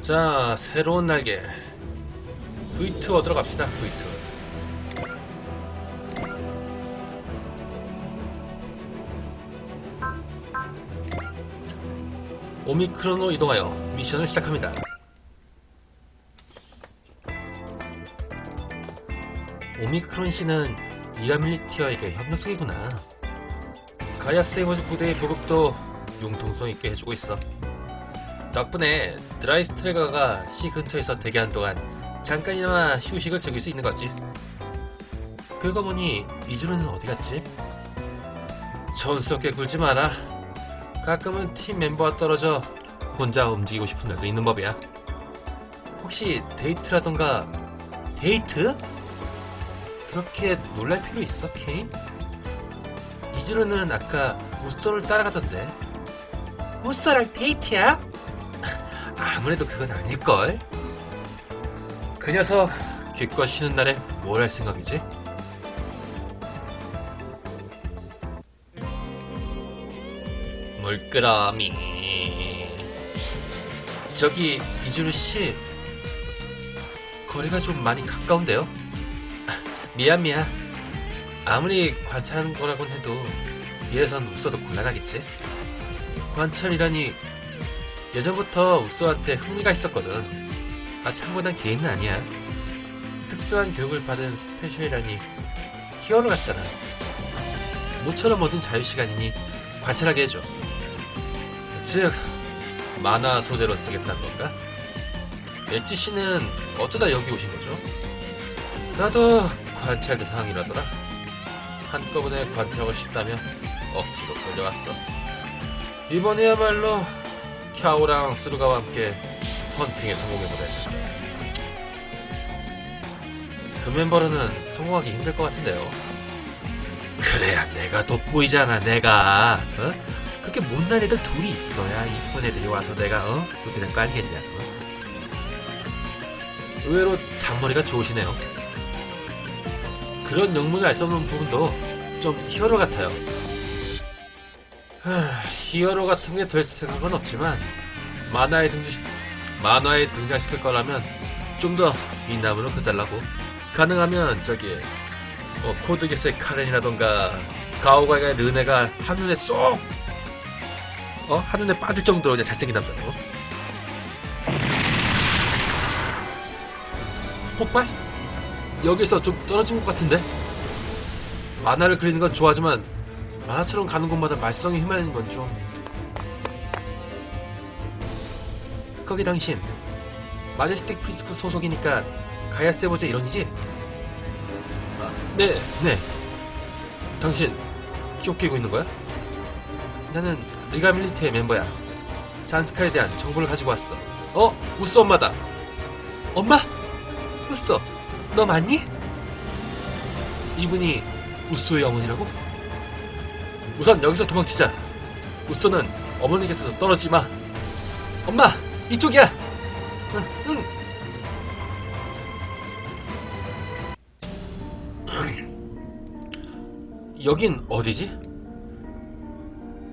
자, 새로운 날개. V2 얻으러 갑시다, V2. 오미크론으로 이동하여 미션을 시작합니다. 오미크론 씨는 이라밀리티어에게 협력적이구나. 가야 세이버즈 부대의 보급도 융통성 있게 해주고 있어. 덕분에 드라이 스트레거가 시 근처에서 대기하는 동안 잠깐이나마 휴식을 즐길 수 있는 거지. 그러고 보니 이주는 어디 갔지? 촌스럽게 굴지 마라. 가끔은 팀 멤버와 떨어져 혼자 움직이고 싶은 날도 있는 법이야. 혹시 데이트라던가 데이트? 그렇게 놀랄 필요 있어, 케인? 이주르는 아까 우스터를 따라가던데. 우스터랑 데이트야? 아무래도 그건 아닐걸. 그 녀석 기껏 쉬는 날에 뭘 할 생각이지? 물끄러미. 저기 이주르 씨 거리가 좀 많이 가까운데요? 미안 미안. 아무리 관찰하는 거라곤 해도 이래선 웃어도 곤란하겠지. 관찰이라니 예전부터 우쏘한테 흥미가 있었거든. 아 참고 난 개인은 아니야. 특수한 교육을 받은 스페셜이라니 히어로 같잖아. 모처럼 얻은 자유시간이니 관찰하게 해줘. 즉, 만화 소재로 쓰겠다는 건가? 엣지 씨는 어쩌다 여기 오신 거죠? 나도 관찰 대상이라더라. 한꺼번에 관찰하고 싶다며 억지로 끌려왔어. 이번에야말로 캬오랑 스루가와 함께 헌팅에 성공해보래. 그 멤버로는 성공하기 힘들 것 같은데요. 그래야 내가 돋보이잖아, 내가. 어? 그렇게 못난 애들 둘이 있어야 이쁜 애들이 와서 내가 어? 그렇게 된거 아니겠냐. 어? 의외로 장머리가 좋으시네요. 그런 영문을 알 수 없는 부분도 좀 히어로 같아요. 하, 히어로 같은 게 될 생각은 없지만 만화에 등장 만화에 등장시킬 거라면 좀 더 미남으로 그달라고 가능하면 저기 뭐 코드기스의 카렌이라던가 가오가이의 르네가 한눈에 쏙 어? 한눈에 빠질 정도로 이제 잘생긴 남자로 폭발? 여기서 좀 떨어진 것 같은데? 만화를 그리는 건 좋아하지만 만화처럼 가는 곳마다 말썽이 휘말리는 건 좀... 거기 당신 마제스틱 프리스크 소속이니까 가야 세보제 일원이지? 아, 네, 네. 당신 쫓기고 있는 거야? 나는 리가 밀리티의 멤버야. 잔스카에 대한 정보를 가지고 왔어. 어? 우스 엄마다. 엄마? 우스, 너 맞니? 이분이 우스의 어머니라고? 우선 여기서 도망치자. 우스는 어머니께서 떨어지지 마. 엄마, 이쪽이야. 응, 응. 여긴 어디지?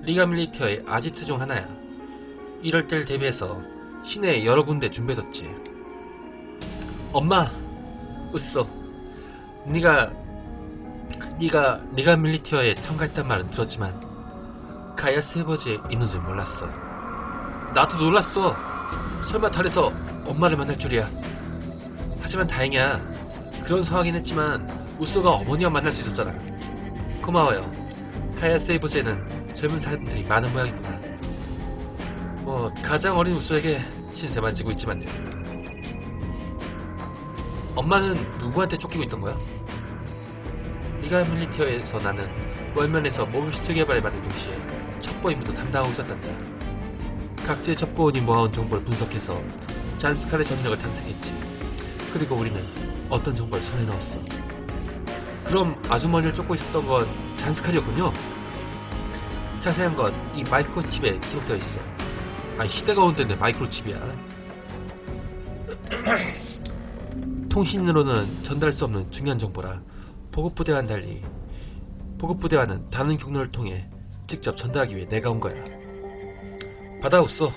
리가 밀리티어의 아지트 중 하나야. 이럴 때를 대비해서 시내에 여러 군데 준비해뒀지. 엄마, 으쌰. 네가 네가 리가 밀리티어에 참가했단 말은 들었지만 가야 세버즈에 있는 줄 몰랐어. 나도 놀랐어. 설마 달에서 엄마를 만날 줄이야. 하지만 다행이야. 그런 상황이긴 했지만 우쏘가 어머니와 만날 수 있었잖아. 고마워요. 가야 세이버즈에는 젊은 사람들이 많은 모양이구나. 뭐 가장 어린 우쏘에게 신세 만 지고 있지만요. 엄마는 누구한테 쫓기고 있던 거야? 리가 밀리티어에서 나는 월면에서 모블스트 개발에 받는 동시에 첩보 임무도 담당하고 있었단다. 각지의 첩보원이 모아온 정보를 분석해서 잔스칼의 전력을 탐색했지. 그리고 우리는 어떤 정보를 손에 넣었어. 그럼 아주머니를 쫓고 있었던 건 잔스칼이었군요. 자세한 건 이 마이크로칩에 기록되어 있어. 아 시대가 온 데인데 마이크로칩이야. 통신으로는 전달할 수 없는 중요한 정보라 보급 부대와는 달리 보급 부대와는 다른 경로를 통해 직접 전달하기 위해 내가 온 거야. 받아옵소.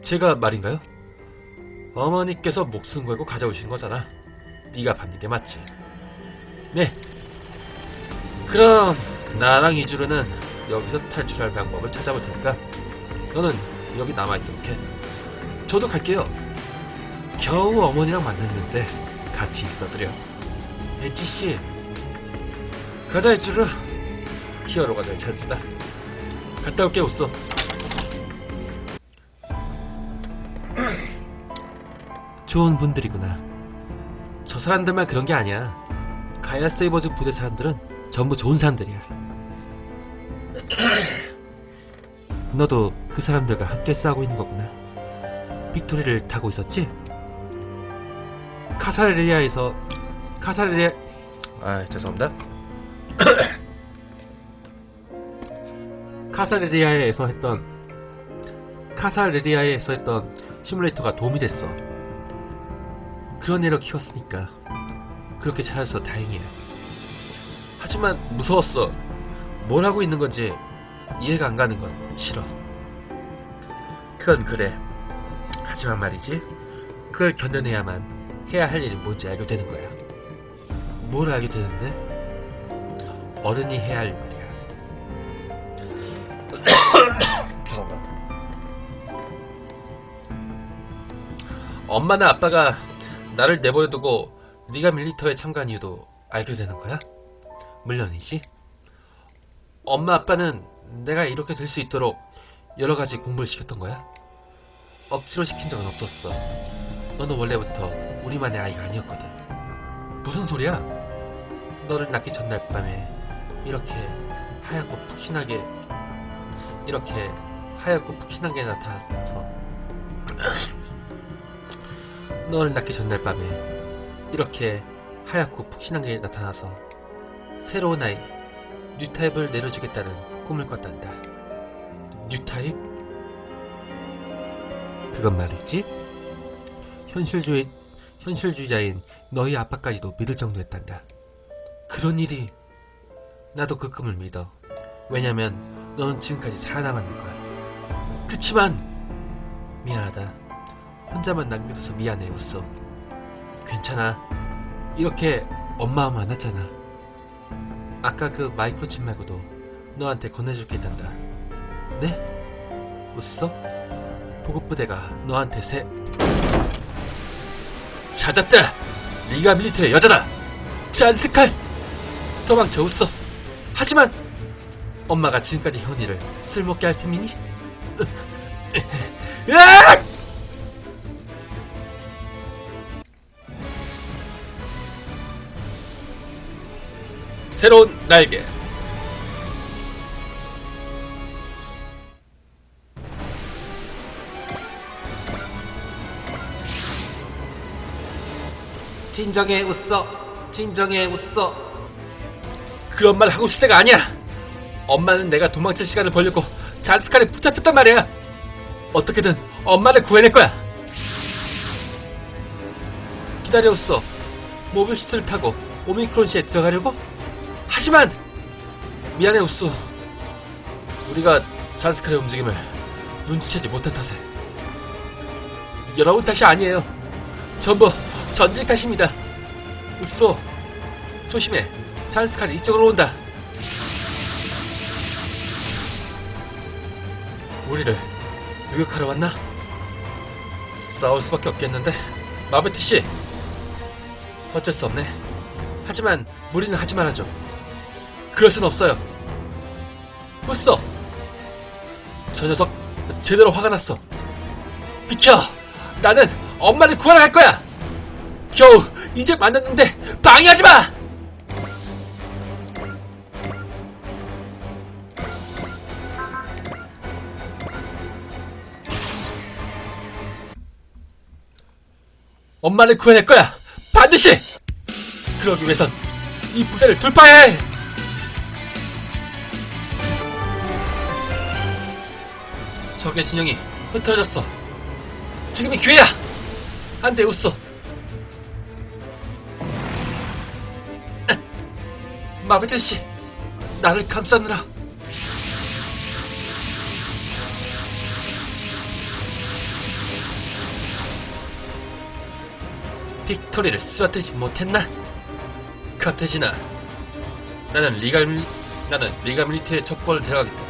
제가 말인가요? 어머니께서 목숨 걸고 가져오신 거잖아. 네가 받는 게 맞지. 네. 그럼 나랑 이주르는 여기서 탈출할 방법을 찾아볼 테니까 너는 여기 남아있도록 해. 저도 갈게요. 겨우 어머니랑 만났는데 같이 있어드려. 엣지 씨, 가자 엣주르. 히어로가 될 찬스다. 갔다 올게 웃어. 좋은 분들이구나. 저 사람들만 그런 게 아니야. 가야 세이버즈 부대 사람들은 전부 좋은 사람들이야. 너도 그 사람들과 함께 싸우고 있는 거구나. 빅토리를 타고 있었지? 카사레리아에서 카사레리아 아 죄송합니다. 카사레리아에서 했던 카사레리아에서 했던 시뮬레이터가 도움이 됐어. 그런 애로 키웠으니까 그렇게 잘해서 다행이야. 하지만 무서웠어. 뭘 하고 있는 건지 이해가 안 가는 건 싫어. 그건 그래. 하지만 말이지. 그걸 견뎌내야만 해야 할 일이 뭔지 알게 되는 거야. 뭘 알게 되는데? 어른이 해야 할. 죄송합니다. 엄마나 아빠가 나를 내버려두고 네가 밀리터에 참가한 이유도 알게 되는 거야? 물론이지. 엄마 아빠는 내가 이렇게 될 수 있도록 여러 가지 공부를 시켰던 거야. 억지로 시킨 적은 없었어. 너는 원래부터 우리만의 아이가 아니었거든. 무슨 소리야? 너를 낳기 전날 밤에 이렇게 하얗고 푹신하게 이렇게 하얗고 푹신하게 나타나서 너를 낳기 전날 밤에 이렇게 하얗고 푹신하게 나타나서 새로운 아이 뉴타입을 내려주겠다는 꿈을 꿨단다. 뉴타입? 그건 말이지. 현실주의 현실주의자인 너희 아빠까지도 믿을 정도였단다. 그런 일이 나도 그 꿈을 믿어. 왜냐면 너는 지금까지 살아남았는 거야. 그치만 미안하다. 혼자만 남겨둬서 미안해 웃어. 괜찮아. 이렇게 엄마와 만났잖아. 아까 그 마이크로칩 말고도 너한테 건네줄 게 있단다. 네? 웃어? 보급부대가 너한테 새 찾았다! 리가 밀리트의 여자다! 잔스칼! 도망쳐 웃어! 하지만 엄마가 지금까지 일을 쓸모없게 할 셈이니? 새로운 날개 진정해 웃어. 진정해 웃어. 그런 말 하고 싶을 때가 아니야 엄마는 내가 도망칠 시간을 벌려고 잔스칼에 붙잡혔단 말이야. 어떻게든 엄마를 구해낼 거야. 기다려 웃어. 모빌슈트를 타고 오미크론시에 들어가려고? 하지만 미안해 웃소 우리가 잔스칼의 움직임을 눈치채지 못한 탓에. 여러분 탓이 아니에요. 전부 전쟁 탓입니다. 웃소 조심해. 잔스칼이 이쪽으로 온다 우리를 유격하러 왔나? 싸울 수밖에 없겠는데 마베티 씨 어쩔 수 없네 하지만 무리는 하지 말아줘 그럴 순 없어요. 웃어. 저 녀석 제대로 화가 났어. 비켜. 나는 엄마를 구하러 갈 거야. 겨우 이제 만났는데 방해하지 마. 엄마를 구해낼 거야. 반드시. 그러기 위해선 이 부대를 돌파해야 해. 적의 진영이 흐트러졌어. 지금이 기회야. 안돼 웃어. 마베트 씨, 나를 감싸느라. 빅토리를 쓰러뜨리지 못했나? 카테지나, 나는 밀, 나는 리가 밀리티의 첩보를 데려가겠다.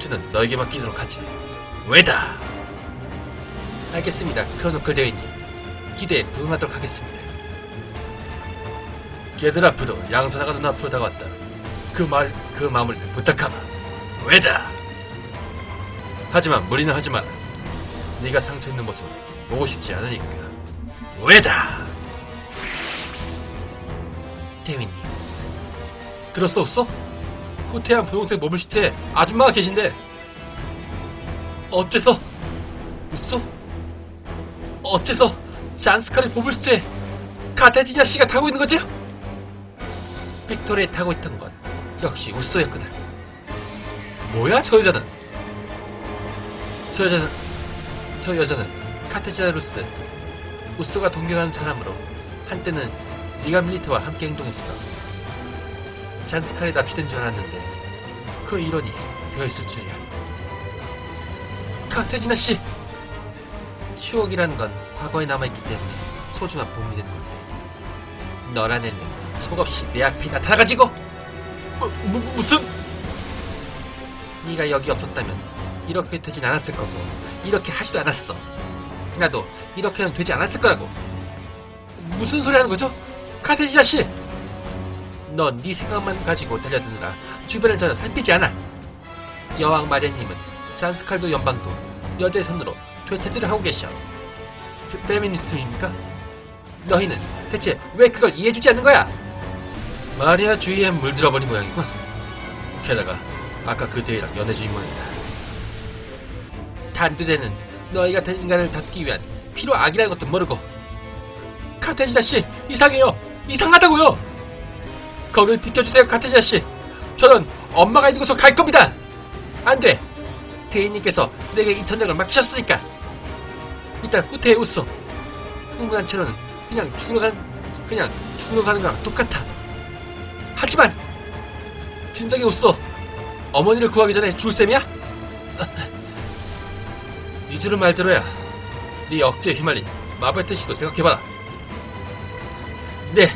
저는 너에게 맡기도록 하지. 왜다? 알겠습니다, 크로노클 대위님. 기대에 부응하도록 하겠습니다. 걔들 앞으로 양선아가 눈 앞으로 다가왔다. 그 말, 그 마음을 부탁하마. 왜다? 하지만 무리는 하지 마라. 네가 상처 있는 모습 보고 싶지 않으니까. 왜다? 대위님. 들었어, 없어? 후퇴한 분홍색 모블시트에 아줌마가 계신데. 어째서? 웃어? 어째서 잔스카리 모블시트에 카테지냐 씨가 타고 있는 거지? 빅토리에 타고 있던 건 역시 우쏘였구나. 뭐야 저 여자는? 저 여자는 저 여자는 카테지나 루스 우쏘가 동경하는 사람으로 한때는 리가 밀리트와 함께 행동했어. 잔스칼에 납치된 줄 알았는데 그 일원이 되어 있을 줄이야. 카테지나 씨 추억이라는 건 과거에 남아있기 때문에 소중한 보물이 되는 건데 너란 애는 속없이 내 앞에 나타나가지고 뭐, 뭐, 무슨 네가 여기 없었다면 이렇게 되진 않았을 거고 이렇게 하지도 않았어 나도 이렇게는 되지 않았을 거라고 무슨 소리 하는 거죠? 카테지나 씨! 넌네 생각만 가지고 달려드느라 주변을 전혀 살피지 않아 여왕 마리아님은 잔스칼도 연방도 여자의 손으로 되찾이를 하고 계셔 그 페미니스트입니까? 너희는 대체 왜 그걸 이해해주지 않는 거야? 마리아 주위에 물들어버린 모양이군. 게다가 아까 그 대회랑 연애 중인 모양이다. 단두대는 너희 같은 인간을 덮기 위한 필요 악이라는 것도 모르고 카테지자 씨 이상해요. 이상하다고요. 거길 비켜주세요, 카테지자 씨. 저는 엄마가 있는 곳으로 갈 겁니다. 안 돼. 대인님께서 내게 이 전장을 맡기셨으니까. 일단 후퇴에 웃어. 흥분한 채로는 그냥 간 그냥 죽으러 가는 거랑 똑같아. 하지만 진작에 웃어. 어머니를 구하기 전에 줄 셈이야? 이주를 말대로야. 네 억지에 휘말린 마베테 씨도 생각해봐라. 네.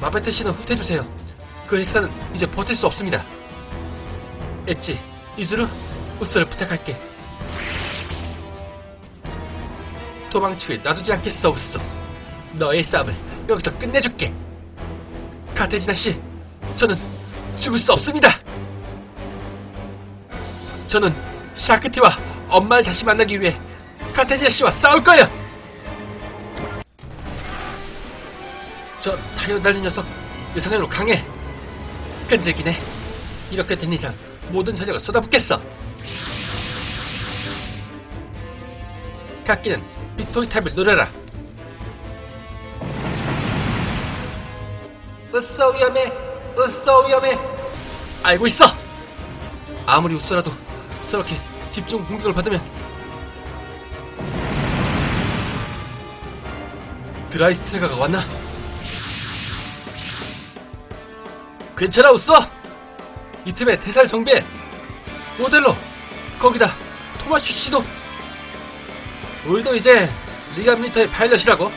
마베테 씨는 후퇴해주세요. 그 핵사는 이제 버틸 수 없습니다. 엣지, 이즈루, 우스를 부탁할게. 도망치길 놔두지 않겠어, 우스. 너의 싸움을 여기서 끝내줄게. 카테지나 씨, 저는 죽을 수 없습니다. 저는 샤크티와 엄마를 다시 만나기 위해 카테지나 씨와 싸울 거예요. 저 타이어 달린 녀석 이상형으로 강해. 끈질기네. 이렇게 된 이상 모든 전력을 쏟아붓겠어. 각기는 빅토리 탑을 노려라. 으쌰 위험해 으쌰 위험해 알고 있어 아무리 웃어라도 저렇게 집중 공격을 받으면 드라이스트레가가 왔나? 괜찮아 웃어? 이 틈에 태살 정비해. 모델로 거기다 토마슈 씨도. 우리도 이제 리가 미터의 파일럿이라고.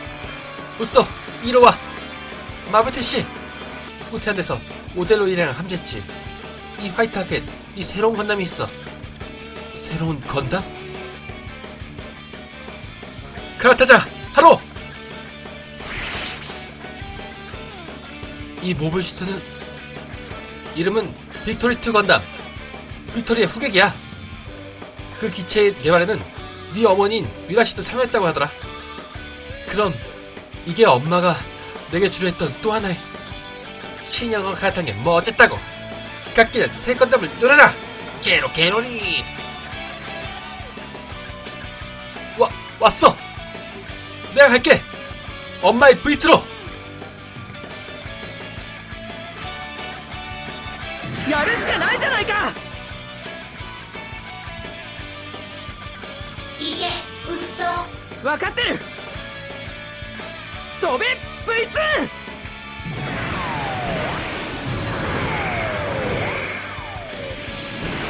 웃어 이리 와. 마베테 씨. 후퇴한 데서 오델로 일이랑 함재했지. 이 화이트 하켓 이 새로운 건담이 있어 새로운 건담? 카라타자 하로! 이 모블 슈트는 이름은 빅토리2 건담. 빅토리의 후계기야. 그 기체의 개발에는 네 어머니인 미라씨도 참여했다고 하더라. 그럼 이게 엄마가 내게 주려 했던 또 하나의 신형어 갈아탄 게뭐 어쨌다고? 깎기는 새 건담을 노려라! 개로 개로니 왔어 내가 갈게 엄마의 브이트로 やるしかないじゃないかいいえうっそ分かってる飛べ V2!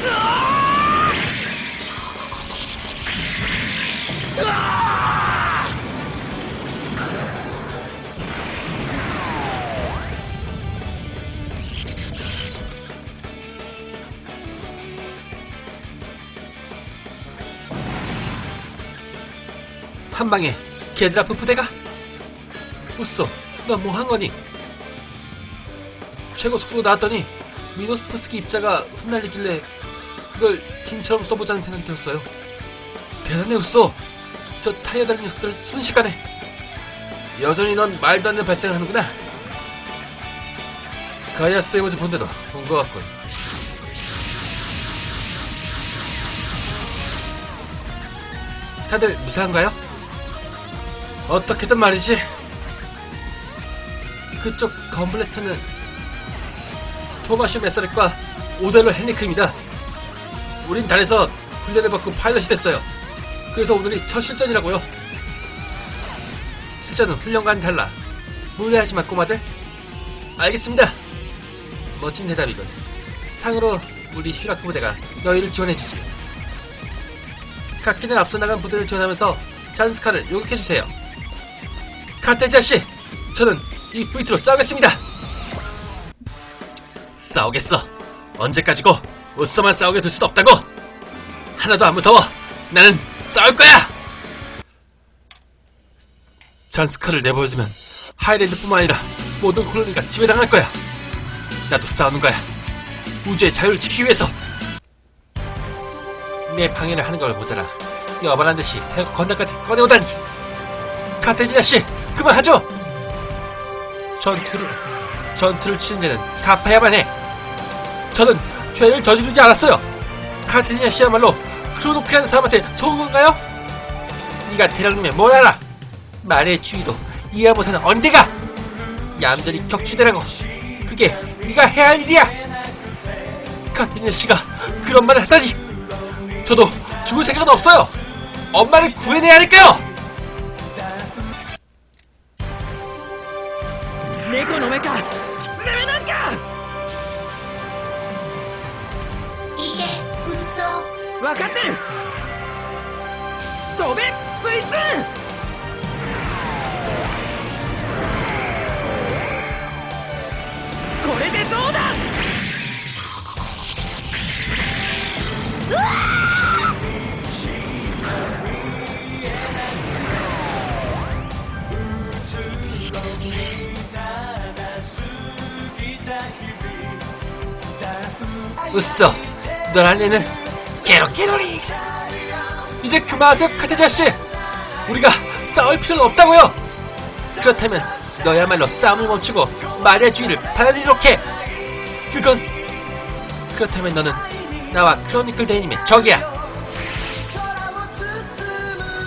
うわ 한 방에 걔들 아픈 부대가? 우쏘, 너뭐한 거니? 최고 속도로 나왔더니 미노스프스키 입자가 흩날리길래 그걸 킹처럼 써보자는 생각이 들었어요. 대단해 우쏘. 저 타이어 달린 녀석들 순식간에 여전히 넌 말도 안 되는 발생을 하는구나. 가이아 세이버즈 본대도 온것 같군. 다들 무사한가요? 어떻게든 말이지. 그쪽 건블레스터는 토마시 메사렉과 오델로 헨리크입니다. 우린 달에서 훈련을 받고 파일럿이 됐어요. 그래서 오늘이 첫 실전이라고요. 실전은 훈련과는 달라. 무리하지 마, 꼬마들. 알겠습니다. 멋진 대답이군. 상으로 우리 휘라크 부대가 너희를 지원해주지. 각기는 앞서 나간 부대를 지원하면서 잔스카를 요격해주세요. 카테지아 씨, 저는 이 V2로 싸우겠습니다. 싸우겠어. 언제까지고 웃어만 싸우게 둘 수도 없다고. 하나도 안 무서워. 나는 싸울 거야. 잔스카를 내버려두면 하이랜드뿐만 아니라 모든 콜로니가 지배당할 거야. 나도 싸우는 거야. 우주의 자유를 지키기 위해서. 내 방해를 하는 걸 모자라. 여반한 듯이 새 건담까지 꺼내오다니. 카테지나 씨, 그만하죠. 전투를 전투를 치는 데는 갚아야만 해. 저는 죄를 저지르지 않았어요. 카테지나 씨야말로 크로노크라는 사람한테 속은 건가요? 네가 대령님의 뭘 알아? 말의 주의도 이해 못하는 언제가 얌전히 격추대라고 그게 네가 해야 할 일이야 카테니아 씨가 그런 말을 하다니 저도 죽을 생각은 없어요 엄마를 구해내야 하니까요 猫の目か。狐目なんか。いけうっそ。分かってる。飛べ V2 웃어. 너란에는 깨로깨로리. 이제 그만하세요 카테자씨 우리가 싸울 필요는 없다고요. 그렇다면 너야말로 싸움을 멈추고 말의 주의를 받아들이도록 해. 그건. 그렇다면 너는 나와 크로니클 대인님의 적이야.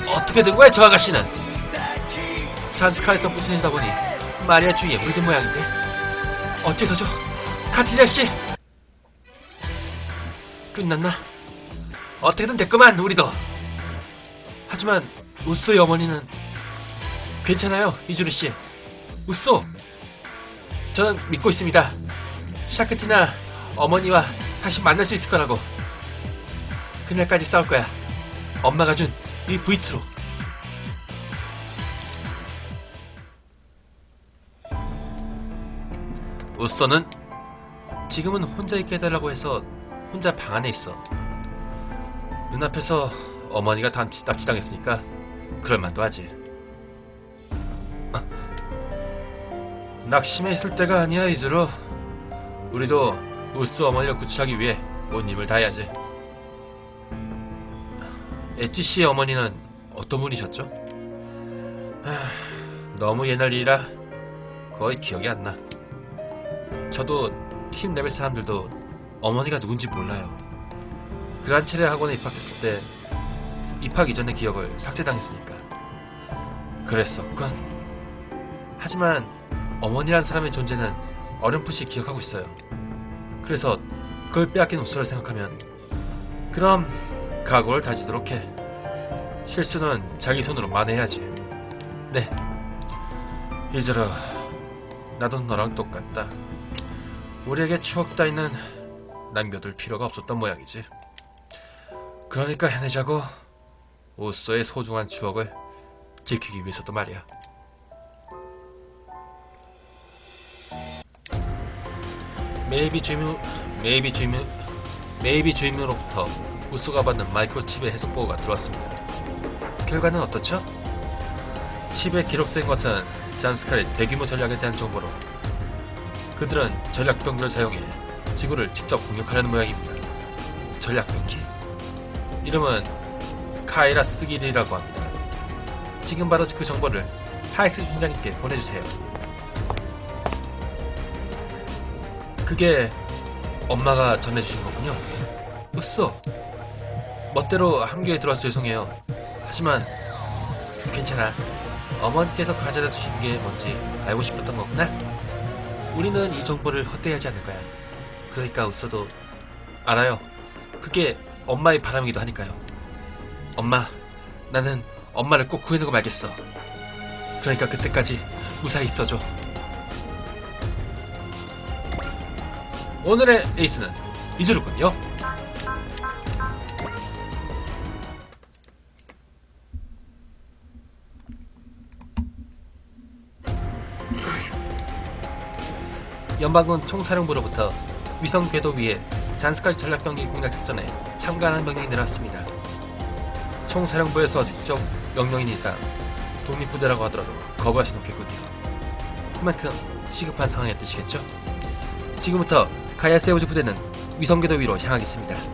어떻게 된 거야 저 아가씨는? 잔스카에서 부순이다 보니 마리아 주위에 물든 모양인데. 어째서죠? 카티자씨 끝났나? 어떻게든 됐구만 우리도. 하지만 우쏘의 어머니는 괜찮아요 이주리 씨. 우쏘! 저는 믿고 있습니다. 샤크티나 어머니와 다시 만날 수 있을 거라고. 그날까지 싸울 거야. 엄마가 준이 V2로. 우쏘는 지금은 혼자 있게 해달라고 해서 혼자 방 안에 있어. 눈앞에서 어머니가 납치, 납치당했으니까 그럴만도 하지. 아, 낙심해 있을 때가 아니야 이즈로. 우리도 우스 어머니를 구출하기 위해 온 힘을 다해야지. 엣지 씨의 어머니는 어떤 분이셨죠? 하, 너무 옛날 일이라 거의 기억이 안 나. 저도 팀 레벨 사람들도 어머니가 누군지 몰라요. 그란체레 학원에 입학했을 때 입학 이전의 기억을 삭제당했으니까. 그랬었군. 하지만 어머니란 사람의 존재는 어렴풋이 기억하고 있어요. 그래서 그걸 빼앗긴 우수를 생각하면 그럼 각오를 다지도록 해. 실수는 자기 손으로 만회해야지. 네. 이제라 나도 너랑 똑같다. 우리에게 추억 따위는 남겨둘 필요가 없었던 모양이지. 그러니까 해내자고 우쏘의 소중한 추억을 지키기 위해서도 말이야. 메이비 주민 메이비 주민 메이비 주민으로부터 우쏘가 받는 마이크로칩의 해석 보고가 들어왔습니다. 결과는 어떻죠? 칩에 기록된 것은 잔스칼의 대규모 전략에 대한 정보로 그들은 전략 병기를 사용해 지구를 직접 공격하려는 모양입니다. 전략병기 이름은 카이라 스길이라고 합니다. 지금 바로 그 정보를 하이스 중장님께 보내주세요. 그게 엄마가 전해주신 거군요. 으쌰. 멋대로 함교에 들어와서 죄송해요. 하지만 괜찮아. 어머니께서 가져다 주신 게 뭔지 알고 싶었던 거구나. 우리는 이 정보를 헛되하지 않을 거야. 그러니까 웃어도 알아요. 그게 엄마의 바람이기도 하니까요. 엄마, 나는 엄마를 꼭 구해내고 말겠어. 그러니까 그때까지 무사히 있어줘. 오늘의 에이스는 이즈루군요. 연방군 총사령부로부터 위성 궤도 위에 잔스칼 전략병기 공략 작전에 참가하는 명령이 내려왔습니다. 총사령부에서 직접 명령인 이상 독립부대라고 하더라도 거부할 수는 없겠군요. 그만큼 시급한 상황의 뜻이겠죠? 지금부터 가야세우즈 부대는 위성 궤도 위로 향하겠습니다.